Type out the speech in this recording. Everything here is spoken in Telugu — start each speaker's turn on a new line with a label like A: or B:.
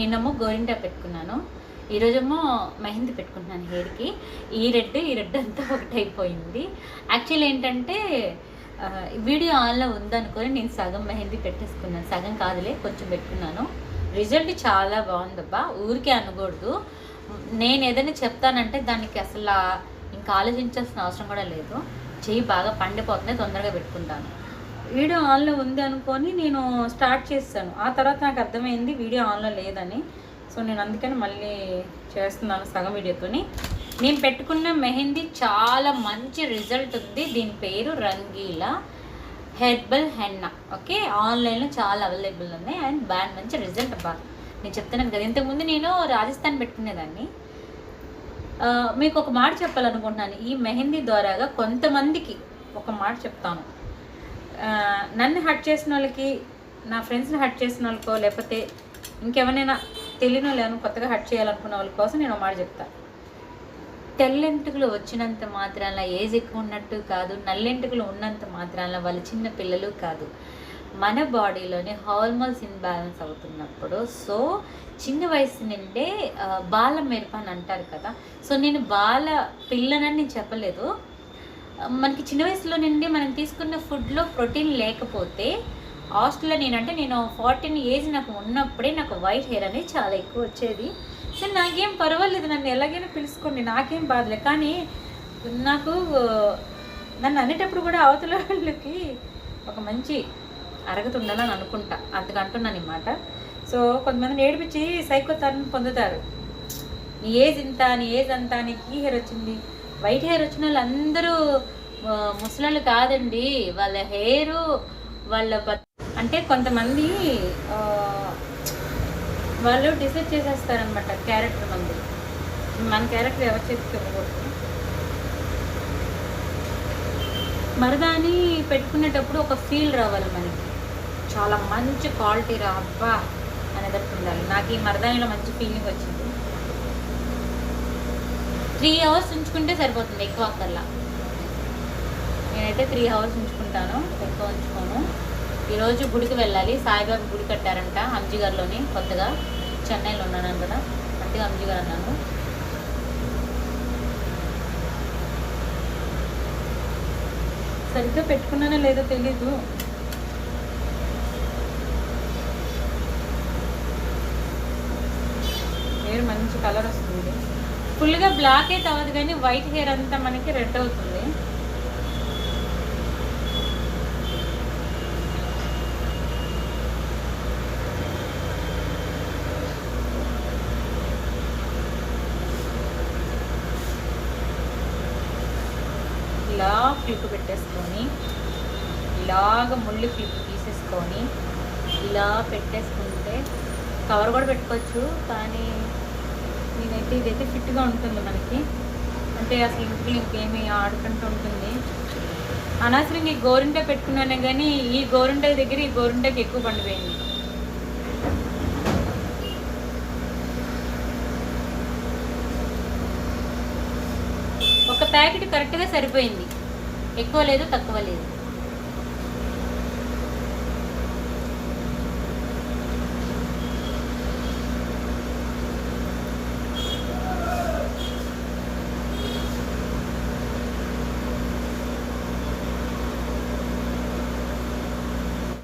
A: నిన్నమో గోరింటా పెట్టుకున్నాను. ఈరోజేమో మెహందీ పెట్టుకుంటున్నాను హెయిర్కి. ఈ రెడ్ ఈ రెడ్ అంతా ఒకటైపోయింది. యాక్చువల్ ఏంటంటే వీడియో ఆన్లో ఉందనుకొని నేను సగం మెహందీ పెట్టేసుకున్నాను. సగం కాదులే కొంచెం పెట్టుకున్నాను. రిజల్ట్ చాలా బాగుందబ్బా. ఊరికే అనకూడదు. నేను ఏదైనా చెప్తానంటే దానికి అసలు ఇంకా ఆలోచించాల్సిన అవసరం కూడా లేదు. చెయ్యి బాగా పండిపోతుంది తొందరగా పెట్టుకుంటాను. వీడియో ఆన్లో ఉంది అనుకొని నేను స్టార్ట్ చేస్తాను. ఆ తర్వాత నాకు అర్థమైంది వీడియో ఆన్లో లేదని. సో నేను అందుకని మళ్ళీ చేస్తున్నాను సగం వీడియోతోని. నేను పెట్టుకున్న మెహందీ చాలా మంచి రిజల్ట్ ఉంది. దీని పేరు రంగీలా హెర్బల్ హెన్నా. ఓకే? ఆన్లైన్లో చాలా అవైలబుల్ ఉన్నాయి. అండ్ బ్యాండ్ మంచి రిజల్ట్ అబ్బా. నేను చెప్తున్నాను కదా ఇంతకుముందు నేను రాజస్థాన్ పెట్టుకునేదాన్ని. మీకు ఒక మాట చెప్పాలనుకుంటున్నాను. ఈ మెహందీ ద్వారాగా కొంతమందికి ఒక మాట చెప్తాను. నన్ను హట్ చేసిన వాళ్ళకి నా ఫ్రెండ్స్ని హట్ చేసిన వాళ్ళకో లేకపోతే ఇంకెవరైనా తెలియని వాళ్ళు కొత్తగా హట్ చేయాలనుకున్న వాళ్ళ కోసం నేను మాట చెప్తాను తెల్లెంటుకలు వచ్చినంత మాత్రాన ఏజ్ ఎక్కువ ఉన్నట్టు కాదు నల్లెంటుకలు ఉన్నంత మాత్రాన వాళ్ళు చిన్న పిల్లలు కాదు. మన బాడీలోనే హార్మోన్స్ ఇన్బ్యాలెన్స్ అవుతున్నప్పుడు సో చిన్న వయసు నుండే బాల మెరుపు అని అంటారు కదా. సో నేను బాల పిల్లనని నేను చెప్పలేదు. మనకి చిన్న వయసులో నుండి మనం తీసుకున్న ఫుడ్లో ప్రోటీన్ లేకపోతే హాస్టల్లో నేనంటే నేను ఫార్టీన్ ఏజ్ నాకు ఉన్నప్పుడే నాకు వైట్ హెయిర్ అనేది చాలా ఎక్కువ వచ్చేది. సో నాకేం పర్వాలేదు నన్ను ఎలాగైనా పిలుచుకోండి నాకేం బాధలే. కానీ నాకు నన్ను అనేటప్పుడు కూడా అవతల వాళ్ళకి ఒక మంచి అరగత ఉండాలని అనుకుంటా. అందుకంటున్నాను అనమాట సో కొంతమంది ఏడిపించి సైకోతారని పొందుతారు. నీ ఏజ్ ఇంత నీ ఏజ్ అంతా నీకు ఈ హెయిర్ వచ్చింది. వైట్ హెయిర్ వచ్చిన వాళ్ళు అందరూ ఆ, కాదండి. వాళ్ళ హెయిర్ వాళ్ళ అంటే కొంతమంది వాళ్ళు డిసైడ్ చేసేస్తారనమాట క్యారెక్టర్ మంది. మన క్యారెక్టర్ ఎవరి చేతికి ఇవ్వకూడదు. మరదాని పెట్టుకునేటప్పుడు ఒక ఫీల్ రావాలి మనకి. చాలా మంచి క్వాలిటీ రా అబ్బా అనేటట్టు ఉండాలి. నాకు ఈ మరదానిలో మంచి ఫీలింగ్ వచ్చింది. త్రీ అవర్స్ ఉంచుకుంటే సరిపోతుంది ఎక్కువ అక్కర్లా. నేనైతే త్రీ అవర్స్ ఉంచుకుంటాను ఎక్కువ ఉంచుకోను. ఈరోజు గుడికి వెళ్ళాలి. సాయిబాబా గుడి కట్టారంట హంజిగర్లోని కొత్తగా. చెన్నైలో ఉన్నాను కదా అంటే హంజిగర్ అన్నాను. సరిగ్గా పెట్టుకున్నానో లేదో తెలీదు. మీరు మంచి కలర్ వస్తుంది. ఫుల్గా బ్లాక్ అయితే అవ్వదు కానీ వైట్ హెయిర్ అంతా మనకి రెడ్ అవుతుంది. ఇలా క్లిప్ పెట్టేసుకొని ఇలాగ ముళ్ళు క్లిప్ తీసేసుకొని ఇలా పెట్టేసుకుంటే కవర్ కూడా పెట్టుకోవచ్చు కానీ నేనైతే ఇదైతే ఫిట్గా ఉంటుంది మనకి. అంటే అసలు ఇంట్లో ఇంకేమీ ఆడుకుంటూ ఉంటుంది. అనవసరంగా ఈ గోరింట పెట్టుకున్నానే కానీ ఈ గోరింట దగ్గర ఈ గోరింటకి ఎక్కువ పండిపోయింది ఒక ప్యాకెట్ కరెక్ట్గా సరిపోయింది. ఎక్కువ లేదు తక్కువ లేదు.